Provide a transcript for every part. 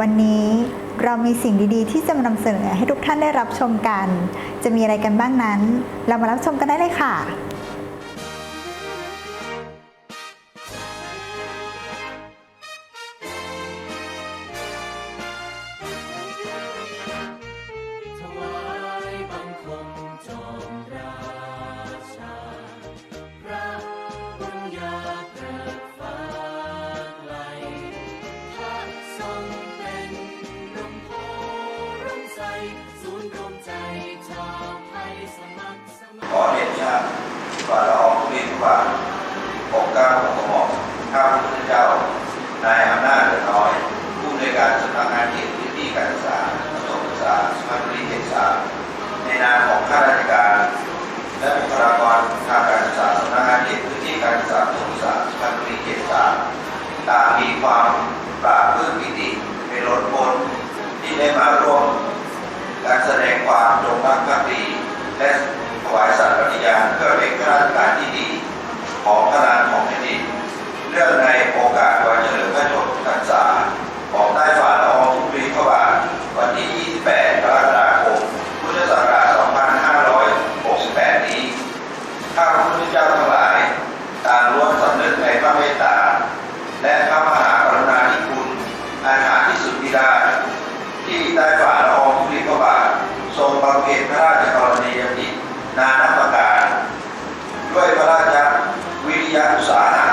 วันนี้เรามีสิ่งดีๆ ที่จะมานำเสนอให้ทุกท่านได้รับชมกัน จะมีอะไรกันบ้างนั้น เรามารับชมกันได้เลยค่ะ การสำนักงานเขตพื้นที่การศึกษาประถมศึกษาสุพรรณบุรีเขตสามในนามของข้าราชการ และบุคลากรทางการศึกษาสำนักงานเขตพื้นที่การศึกษาประถมศึกษาสุพรรณบุรีเขตสามต่างมีความปราบปลื้มปิติเป็นล้นพ้นที่ได้มาร่วมการแสดงความจงรักภักดีและถวายสัตย์ปฏิญาณเพื่อเป็นข้าราชการที่ดีของพระนามของแผ่นดินเรื่องในโอกาสวันเฉลิมพระชนมพรรษาของใต้ฝ่าละอองธุลีพระบาทวันที่ 28 กรกฎาคม พุทธศักราช 2568 นี้ ข้าพระพุทธเจ้าทั้งหลายต่างล้วนสำนึกในพระเมตตา และพระมหากรุณาธิคุณอาหารที่สุดที่ได้ ที่ใต้ฝ่าละอองธุลีพระบาททรงบำเพ็ญพระราชกรณียกิจนานับประการ ด้วยพระราชวิริยะอุตสาหะ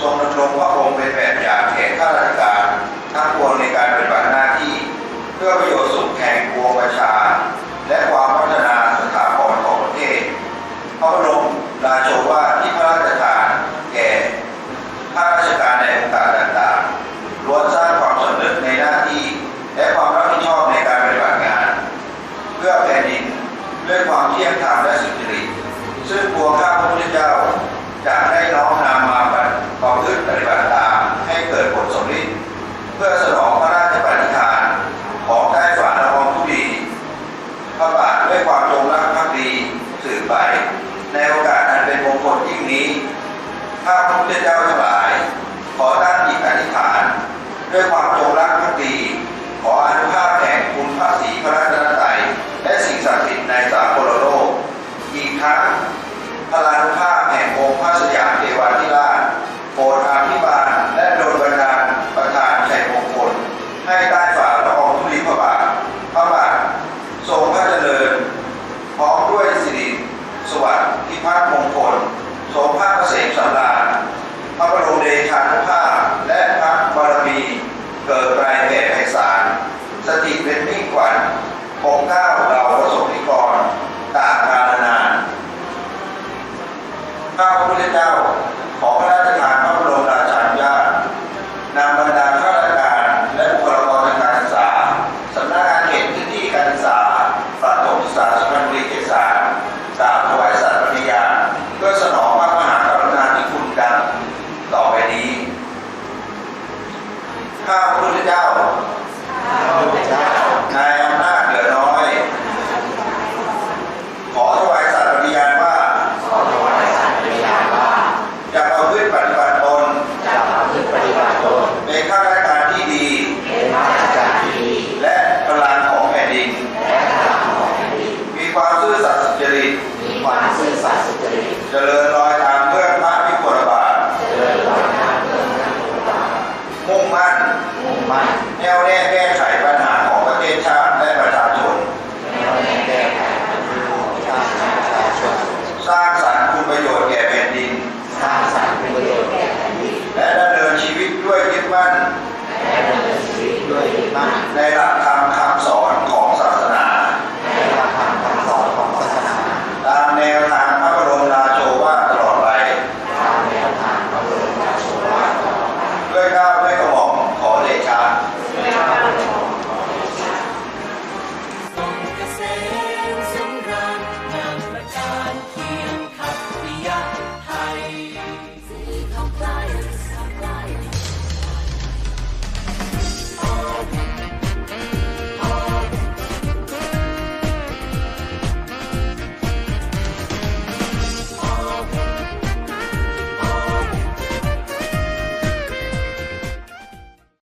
ทรงดำรงพระองค์เป็นแบบอย่างแก่ข้าราชการทั้งปวงในการปฏิบัติหน้าที่ เพื่อประโยชน์สุขแห่งปวงประชา และความพัฒนาสถาบันของประเทศ พระบรมราโชวาทที่พระราชทานแก่ข้าราชการ ในโอกาสต่างๆล้วนสร้างความสำนึกในหน้าที่ และความรับผิดชอบในการปฏิบัติงาน เพื่อแผ่นดินด้วยความเที่ยงธรรมและสุจริตซึ่งพวข้าพระพุทธเจ้าจะได้น้อมนำมาประพฤติปฏิบัติตามให้เกิดผลสมฤทธิ์เพื่อสนองพระราชปณิธานของใต้ฝ่าละอองธุลีพระบาทด้วยความจงรักภักดีสืบไป ในโอกาสอันเป็นมงคลยิ่งนี้ข้าพระพุทธเจ้าทั้งหลาย ขอตั้งจิตอธิษฐาน ด้วยความจงรักภักดี ขออนุภาพแห่งคุณพระศรีพระราชนตรัยและสิ่งศักดิ์สิทธิ์ในสากลโลก อีกทั้งพลานุภาพแห่งองค์พระสยามเทวาธิราชโปรดอาภิบาลและโดยบันดาลประทานชัยมงคล ใมุ่งมั่นมั่นแน่วแน่แก้ไขปัญหาของประเทศชาติและประชาชนสร้างสรรค์คุณประโยชน์แก่แผ่นดิน สร้างสรรค์คุณประโยชน์แก่แผ่นดินและดำเนินชีวิตด้วยยึดมั่นและดำเนินชีวิตด้วยยึดมั่นในหลัก